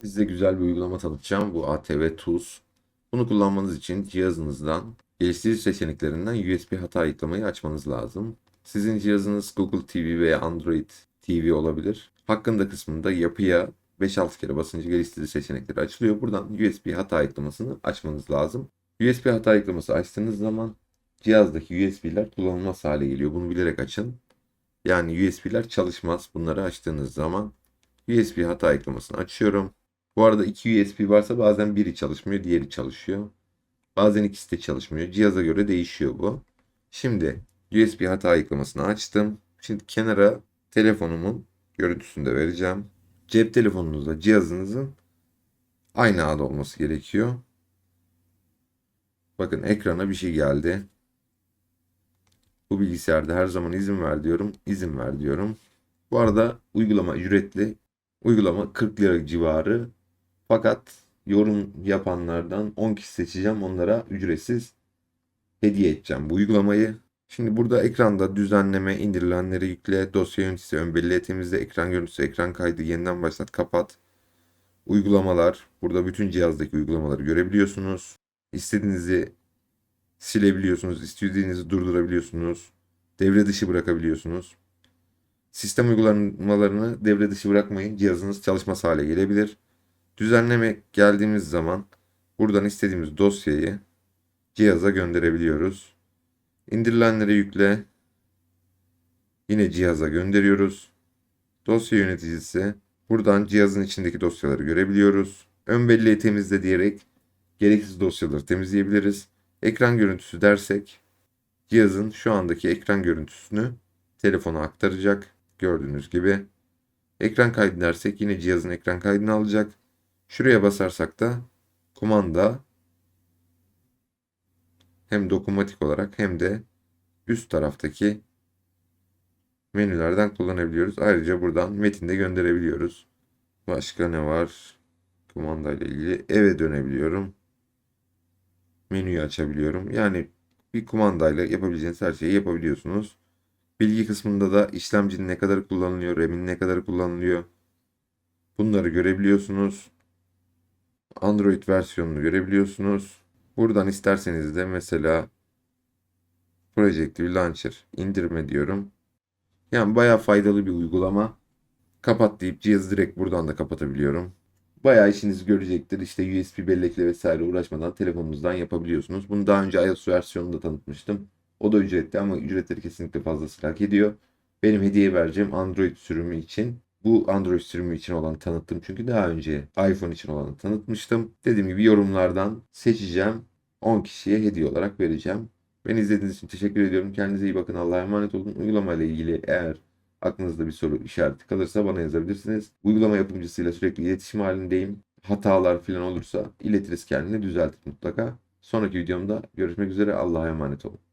Size güzel bir uygulama tanıtacağım. Bu ATV Tools. Bunu kullanmanız için cihazınızdan geliştirici seçeneklerinden USB hata ayıklamayı açmanız lazım. Sizin cihazınız Google TV veya Android TV olabilir. Hakkında kısmında yapıya 5-6 kere basınca geliştirici seçenekleri açılıyor. Buradan USB hata ayıklamasını açmanız lazım. USB hata ayıklaması açtığınız zaman cihazdaki USB'ler kullanılmaz hale geliyor. Bunu bilerek açın. Yani USB'ler çalışmaz. Bunları açtığınız zaman USB hata ayıklamasını açıyorum. Bu arada iki USB varsa bazen biri çalışmıyor, diğeri çalışıyor. Bazen ikisi de çalışmıyor. Cihaza göre değişiyor bu. Şimdi USB hata ayıklamasını açtım. Şimdi kenara telefonumun görüntüsünü de vereceğim. Cep telefonunuzla cihazınızın aynı ağda olması gerekiyor. Bakın ekrana bir şey geldi. Bu bilgisayarda her zaman izin ver diyorum. İzin ver diyorum. Bu arada uygulama ücretli. Uygulama 40 lira civarı. Fakat yorum yapanlardan 10 kişi seçeceğim. Onlara ücretsiz hediye edeceğim bu uygulamayı. Şimdi burada ekranda düzenleme, indirilenleri yükle, dosya yöneticisi, ön belleği temizle, ekran görüntüsü, ekran kaydı, yeniden başlat, kapat. Uygulamalar. Burada bütün cihazdaki uygulamaları görebiliyorsunuz. İstediğinizi silebiliyorsunuz, istediğinizi durdurabiliyorsunuz. Devre dışı bırakabiliyorsunuz. Sistem uygulamalarını devre dışı bırakmayın. Cihazınız çalışmaz hale gelebilir. Düzenleme geldiğimiz zaman buradan istediğimiz dosyayı cihaza gönderebiliyoruz. İndirilenleri yükle. Yine cihaza gönderiyoruz. Dosya yöneticisi. Buradan cihazın içindeki dosyaları görebiliyoruz. Ön belleği temizle diyerek gereksiz dosyaları temizleyebiliriz. Ekran görüntüsü dersek cihazın şu andaki ekran görüntüsünü telefona aktaracak. Gördüğünüz gibi. Ekran kaydı dersek yine cihazın ekran kaydını alacak. Şuraya basarsak da kumanda hem dokunmatik olarak hem de üst taraftaki menülerden kullanabiliyoruz. Ayrıca buradan metinde gönderebiliyoruz. Başka ne var? Kumanda ile ilgili eve dönebiliyorum. Menüyü açabiliyorum. Yani bir kumandayla yapabileceğiniz her şeyi yapabiliyorsunuz. Bilgi kısmında da işlemcinin ne kadar kullanılıyor, RAM'in ne kadar kullanılıyor. Bunları görebiliyorsunuz. Android versiyonunu görebiliyorsunuz. Buradan isterseniz de mesela Projective Launcher indirme diyorum. Yani bayağı faydalı bir uygulama. Kapat deyip cihazı direkt buradan da kapatabiliyorum. Bayağı işinizi görecektir. İşte USB bellekle vesaire uğraşmadan telefonunuzdan yapabiliyorsunuz. Bunu daha önce iOS versiyonunda tanıtmıştım. O da ücretli ama ücretleri kesinlikle fazlasıyla hak ediyor. Benim hediye vereceğim Android sürümü için. Bu Android sürümü için olan tanıttım. Çünkü daha önce iPhone için olanı tanıtmıştım. Dediğim gibi yorumlardan seçeceğim. 10 kişiye hediye olarak vereceğim. Beni izlediğiniz için teşekkür ediyorum. Kendinize iyi bakın. Allah'a emanet olun. Uygulama ile ilgili eğer aklınızda bir soru işareti kalırsa bana yazabilirsiniz. Uygulama yapımcısıyla sürekli iletişim halindeyim. Hatalar falan olursa iletiriz kendini düzeltip mutlaka. Sonraki videomda görüşmek üzere. Allah'a emanet olun.